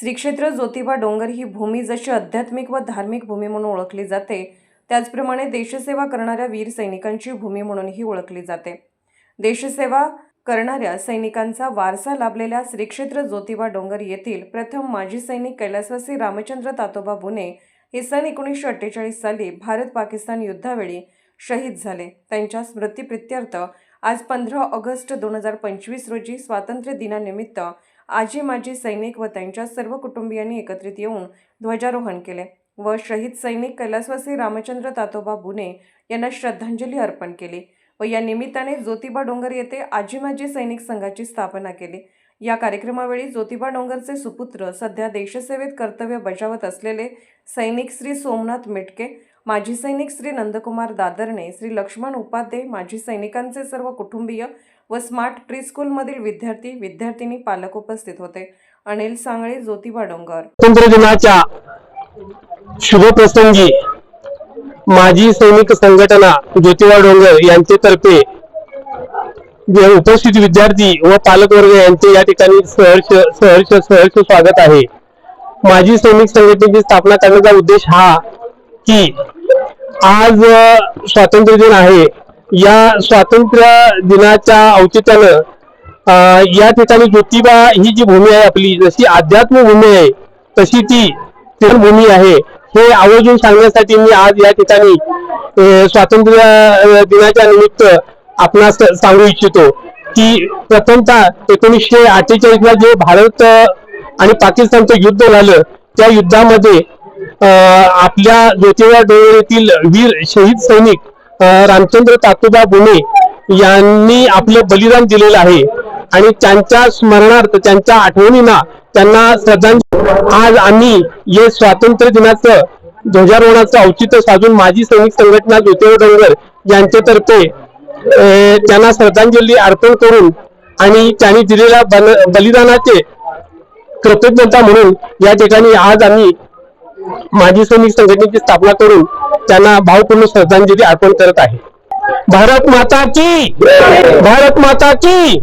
श्रीक्षेत्र ज्योतिबा डोंगर ही भूमी जशी आध्यात्मिक व धार्मिक भूमी म्हणून ओळखली जाते त्याचप्रमाणे देशसेवा करणाऱ्या वीर सैनिकांची भूमी म्हणूनही ओळखली जाते. देशसेवा करणाऱ्या सैनिकांचा वारसा लाभलेल्या श्रीक्षेत्र ज्योतिबा डोंगर येथील प्रथम माजी सैनिक कैलासवासी रामचंद्र तातोबा बुने हे सन एकोणीसशे अठ्ठेचाळीस साली भारत पाकिस्तान युद्धावेळी शहीद झाले. त्यांच्या स्मृतीप्रित्यर्थ आज पंधरा ऑगस्ट दोन हजार पंचवीस रोजी स्वातंत्र्य दिनानिमित्त आजी माजी सैनिक व त्यांच्या सर्व कुटुंबियांनी एकत्रित येऊन ध्वजारोहण केले व शहीद सैनिक कैलासवासी रामचंद्र तातोबा बुने यांना श्रद्धांजली अर्पण केली व या निमित्ताने ज्योतिबा डोंगर येथे आजी माजी सैनिक संघाची स्थापना केली. या कार्यक्रमावेळी ज्योतिबा डोंगरचे सुपुत्र सध्या देशसेवेत कर्तव्य बजावत असलेले सैनिक श्री सोमनाथ मिटके माजी सैनिक श्री नंदकुमार दादरने श्री लक्ष्मण उपाध्ये माजी सैनिकांचे सर्व कुटुंबीय व स्मार्ट प्री स्कूलमधील विद्यार्थी विद्यार्थिनी पालक उपस्थित होते. अनिल सांगळे ज्योतिबा डोंगर. स्वातंत्र्य दिनाच्या शुभप्रसंगी माजी सैनिक संघटना ज्योतिबा डोंगर यांच्यातर्फे उपस्थित विद्यार्थी व पालकवर्ग यांचे या ठिकाणी सहर्ष सहर्ष सहर्ष स्वागत आहे. माजी सैनिक संघटनेची स्थापना करण्याचा उद्देश हा की आज स्वातंत्र्य दिन आहे. या स्वातंत्र्य दिनाच्या औचित्यानं या ठिकाणी ज्योतिबा ही जी भूमी आहे आपली जशी अध्यात्म भूमी आहे तशी ती भूमी आहे. हे आवर्जून सांगण्यासाठी मी आज या ठिकाणी स्वातंत्र्य दिनाच्या निमित्त आपणास सांगू इच्छितो की प्रथमतः एकोणीसशे अठ्ठेचाळीसला जे भारत आणि पाकिस्तानचं युद्ध झालं त्या युद्धामध्ये आपल्या ज्योतिबा डोंगर वीर शहीद सैनिक रामचंद्र तातोबा बुने यांनी आपलं बलिदान दिलेलं आहे. आणि त्यांच्या स्मरणार्थ त्यांच्या आठवणींना त्यांना श्रद्धांजली. आज आम्ही हे स्वातंत्र्य दिनाचं ध्वजारोहणाचं औचित्य साधून माजी सैनिक संघटना ज्योतिबा डोंगर यांच्यातर्फे त्यांना श्रद्धांजली अर्पण करून आणि त्यांनी दिलेल्या बल- बलिदानाचे कृतज्ञता म्हणून या ठिकाणी आज आम्ही माजी सैनिक संघटनेची स्थापना करून त्यांना भावपूर्ण श्रद्धांजली अर्पण करत आहे. भारत माता की! भारत माता की!